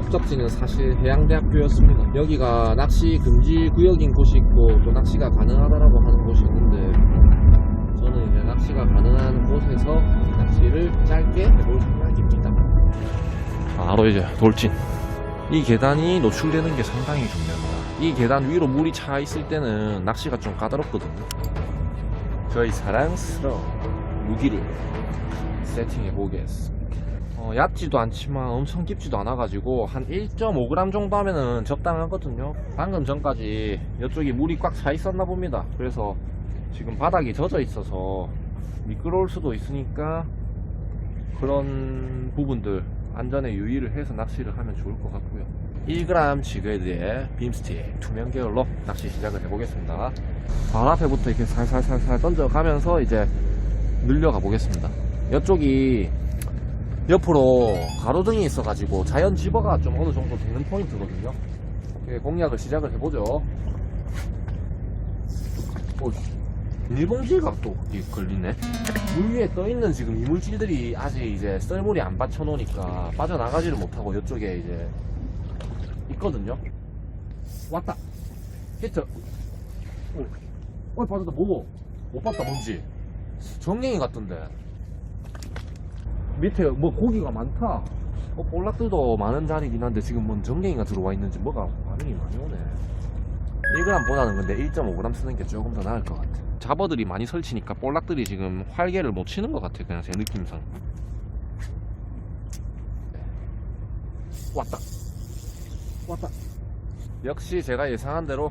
목적지는 사실 해양대학교였습니다. 여기가 낚시 금지 구역인 곳이 있고 또 낚시가 가능하다라고 하는 곳이 있는데 저는 이제 낚시가 가능한 곳에서 낚시를 짧게 해볼 생각입니다. 바로 이제 돌진. 이 계단이 노출되는 게 상당히 중요합니다. 이 계단 위로 물이 차 있을 때는 낚시가 좀 까다롭거든요. 저희 사랑스러운 무기를 세팅해 보겠습니다. 어, 얕지도 않지만 엄청 깊지도 않아 가지고 한 1.5g 정도 하면은 적당하거든요. 방금 전까지 이쪽이 물이 꽉 차 있었나 봅니다. 그래서 지금 바닥이 젖어 있어서 미끄러울 수도 있으니까 그런 부분들 안전에 유의를 해서 낚시를 하면 좋을 것 같고요. 1g 지그헤드의 빔스틱 투명 계열로 낚시 시작을 해보겠습니다. 바로 앞에부터 이렇게 살살살살 던져가면서 이제 늘려가 보겠습니다. 이쪽이 옆으로 가로등이 있어가지고 자연 집어가 좀 어느 정도 되는 포인트거든요. 공략을 시작을 해보죠. 또 이게 걸리네. 물 위에 떠 있는 지금 이물질들이 아직 이제 썰물이 안 받쳐 놓으니까 빠져나가지를 못하고 이쪽에 이제 있거든요. 왔다. 히트. 오, 어, 빠졌다. 뭐? 못 봤다, 뭔지. 정갱이 같던데. 밑에 뭐 고기가 많다. 어, 볼락들도 많은 자리긴 한데 지금 뭔 정갱이가 들어와 있는지 뭐가 반응이 많이 오네. 1g보다는 근데 1.5g 쓰는 게 조금 더 나을 것 같아. 잡어들이 많이 설치니까 볼락들이 지금 활개를 못 치는 것 같아. 그냥 제 느낌상. 왔다. 왔다. 역시 제가 예상한 대로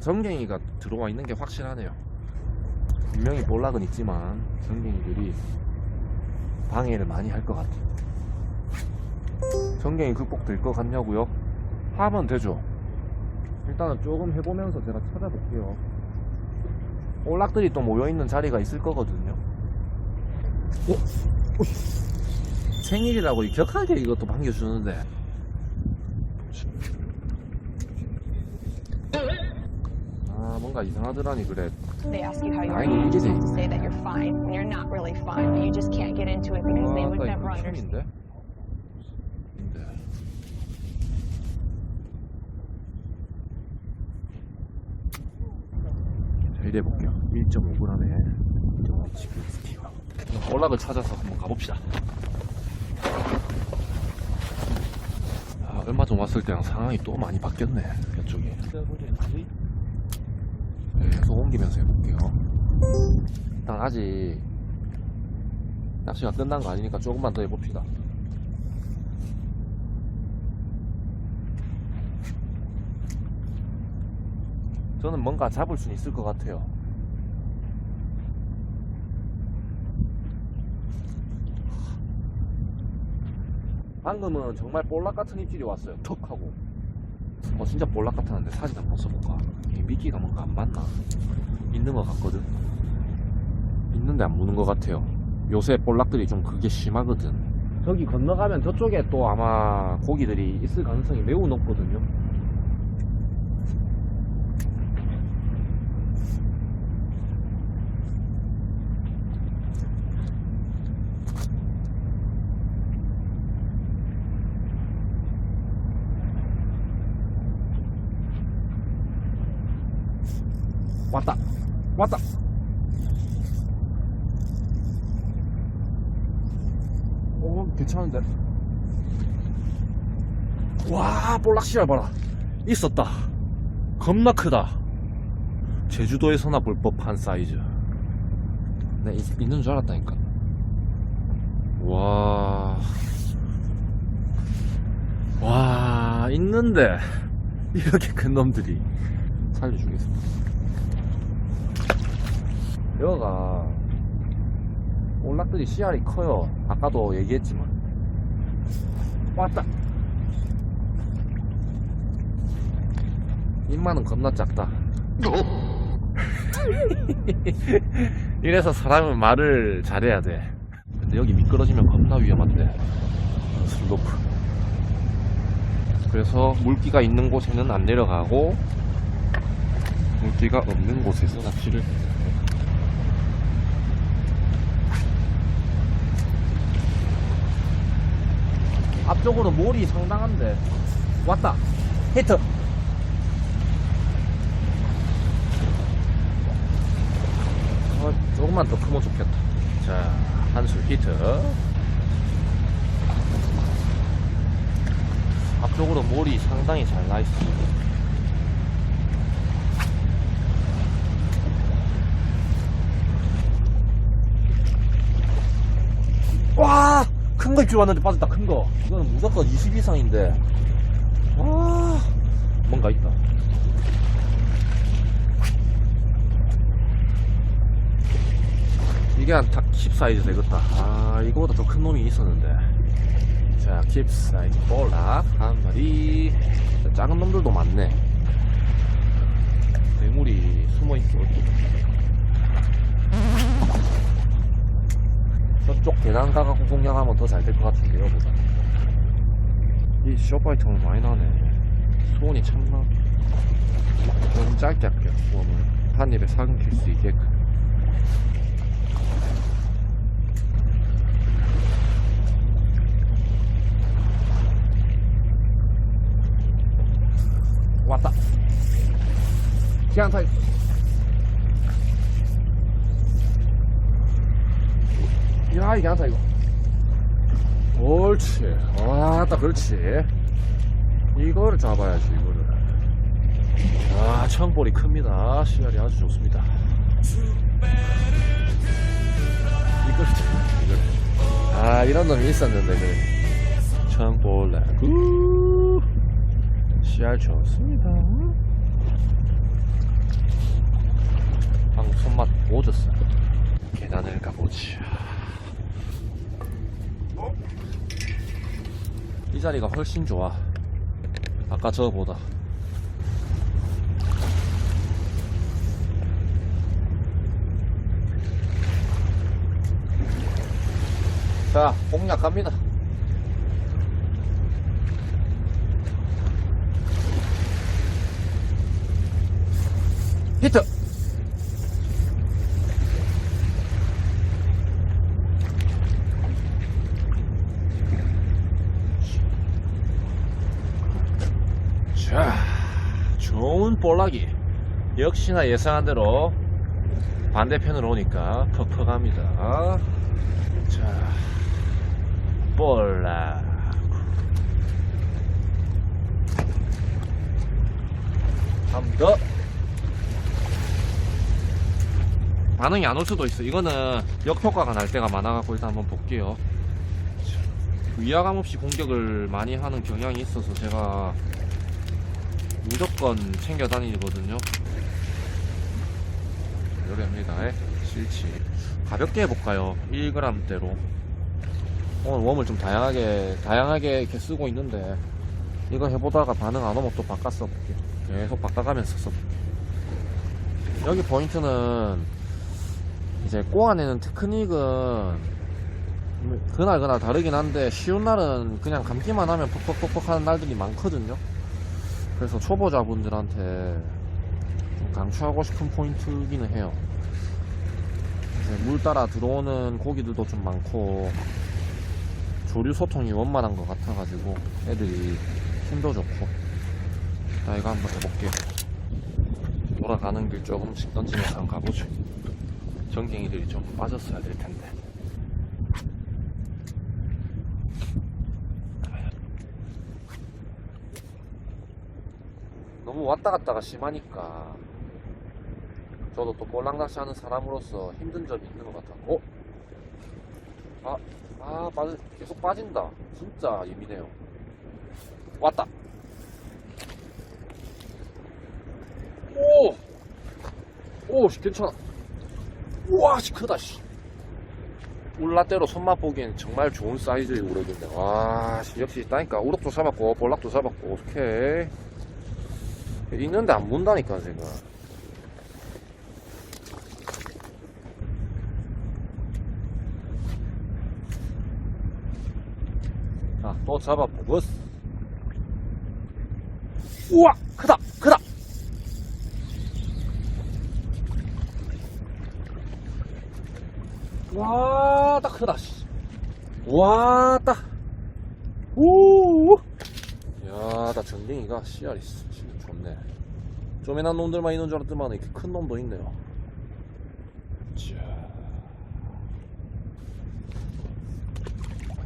정갱이가 들어와 있는 게 확실하네요. 분명히 볼락은 있지만 정갱이들이 방해를 많이 할 것 같아요. 정갱이 극복될 것 같냐고요? 하면 되죠. 일단은 조금 해보면서 제가 찾아볼게요. 올락들이 또 모여있는 자리가 있을 거거든요. 어? 어? 생일이라고 이 격하게 이것도 반겨주는데. 아, 뭔가 이상하더라니, 그래. They ask you how you're Nine doing, you just easy. have to say that you're fine when you're not really fine, but you just can't get into it because they would 아까 never 이거 understand. 춤인데? 근데. 자, 이래 볼게요. 1.5g의 정치기 스티커. 볼락을 찾아서 한번 가봅시다. 아, 얼마 전 왔을 때랑 상황이 또 많이 바뀌었네. 이쪽이. 계속 옮기면서 해볼게요. 일단 아직 낚시가 끝난 거 아니니까 조금만 더 해봅시다. 저는 뭔가 잡을 수는 있을 것 같아요. 방금은 정말 볼락 같은 입질이 왔어요. 턱 하고. 어, 진짜 볼락 같았는데 사진 한번 써볼까? 이 미끼가 뭔가 안 맞나? 있는 것 같거든. 있는데 안 무는 것 같아요. 요새 볼락들이 좀 그게 심하거든. 저기 건너가면 저쪽에 또 아마 고기들이 있을 가능성이 매우 높거든요. 왔다! 왔다! 어, 괜찮은데? 와, 볼락시알 봐라. 있었다. 겁나 크다. 제주도에서나 볼 법한 사이즈. 네, 있, 있는 줄 알았다니까. 와. 와, 있는데. 이렇게 큰 놈들이. 살려주겠습니다. 여가 올락들이 씨알이 커요. 아까도 얘기했지만. 왔다. 입만은 겁나 작다. 이래서 사람은 말을 잘해야 돼. 근데 여기 미끄러지면 겁나 위험한데. 어, 슬로프. 그래서 물기가 있는 곳에는 안 내려가고, 물기가 없는 곳에서 낚시를 앞쪽으로 몰이 상당한데 왔다. 히트. 어, 조금만 더 크면 좋겠다. 자, 한술 히트. 앞쪽으로 몰이 상당히 잘 나있어. 와! 큰 거 입줄 왔는데 빠졌다, 큰 거. 이거는 무조건 20 이상인데. 와, 뭔가 있다. 이게 한탁10 사이즈 되겠다. 아, 이거보다 더 큰 놈이 있었는데. 자, 킵 사이즈 볼락 한 마리. 자, 작은 놈들도 많네. 대물이 숨어있어, 저쪽 계단 가갖고 공략하면 더 잘 될 것 같은데요, 보다. 이 쇼파이터는 많이 나네. 소원이 참나. 좀 짧게 할게요, 소원을. 한 입에 삼킬 수 있게끔. 왔다. 기안 타 야, 이게 안타, 이거. 옳지. 왔다, 그렇지. 이거를 잡아야지, 이거를. 아, 청볼이 큽니다. 시야이 아주 좋습니다. 이걸, 잡- 이걸. 아, 이런 놈이 있었는데, 그래. 청볼, 라구. 씨알 좋습니다. 방금 손맛 오졌어요. 계단을 가보지. 이 자리가 훨씬 좋아. 아까 저거보다. 자, 공략합니다. 히트! 자, 좋은 볼락이. 역시나 예상한 대로 반대편으로 오니까 퍽퍽합니다. 자, 볼락. 한번 더. 반응이 안 올 수도 있어. 이거는 역효과가 날 때가 많아갖고 일단 한번 볼게요. 위화감 없이 공격을 많이 하는 경향이 있어서 제가 무조건 챙겨 다니거든요. 요리합니다. 실치. 가볍게 해볼까요? 1g대로. 오늘 웜을 좀 다양하게, 다양하게 이렇게 쓰고 있는데, 이거 해보다가 반응 안 오면 또 바꿔 써볼게요. 계속 바꿔가면서 써볼게요. 여기 포인트는, 이제 꼬아내는 테크닉은, 그날 그날 다르긴 한데, 쉬운 날은 그냥 감기만 하면 퍽퍽퍽퍽 하는 날들이 많거든요. 그래서 초보자분들한테 좀 강추하고 싶은 포인트기는 해요. 물 따라 들어오는 고기들도 좀 많고 조류 소통이 원만한 것 같아가지고 애들이 힘도 좋고 나 이거 한번 해볼게요. 돌아가는 길 조금씩 던지면서 가보죠. 전갱이들이 좀 빠졌어야 될 텐데. 너무 왔다 갔다가 심하니까 저도 또 볼락낚시 하는 사람으로서 힘든 점이 있는 것 같았고 아, 아 빠져, 계속 빠진다 진짜 예민해요 왔다 오! 오, 씨, 괜찮아 우와, 씨, 크다, 씨. 울라대로 손맛 보기엔 정말 좋은 사이즈의 우럭인데, 와, 씨, 역시 있다니까. 우럭도 잡았고, 볼락도 잡았고, 오케이. 있는데 안 문다니까 제가 자 또 잡아보고 우와! 크다! 크다! 와딱 크다 씨. 와딱. 우! 야 아나 전갱이가 씨알이 진짜 좋네 쪼매난 놈들만 있는 줄 알았더만 이렇게 큰 놈도 있네요 자.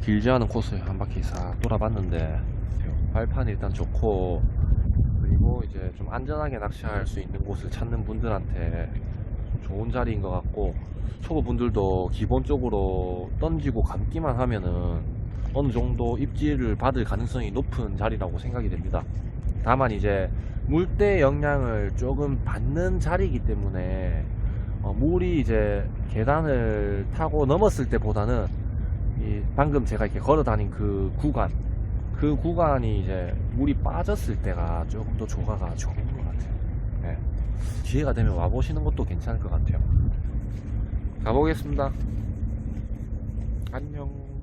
길지 않은 코스 한 바퀴 싹 돌아봤는데 발판이 일단 좋고 그리고 이제 좀 안전하게 낚시할 수 있는 곳을 찾는 분들한테 좋은 자리인 것 같고 초보분들도 기본적으로 던지고 감기만 하면은 어느 정도 입질을 받을 가능성이 높은 자리라고 생각이 됩니다. 다만 이제 물때 영향을 조금 받는 자리이기 때문에 어, 물이 이제 계단을 타고 넘었을 때보다는 이 방금 제가 이렇게 걸어 다닌 그 구간 그 구간이 이제 물이 빠졌을 때가 조금 더 조가가 좋은 것 같아요. 네. 기회가 되면 와보시는 것도 괜찮을 것 같아요. 가보겠습니다. 안녕.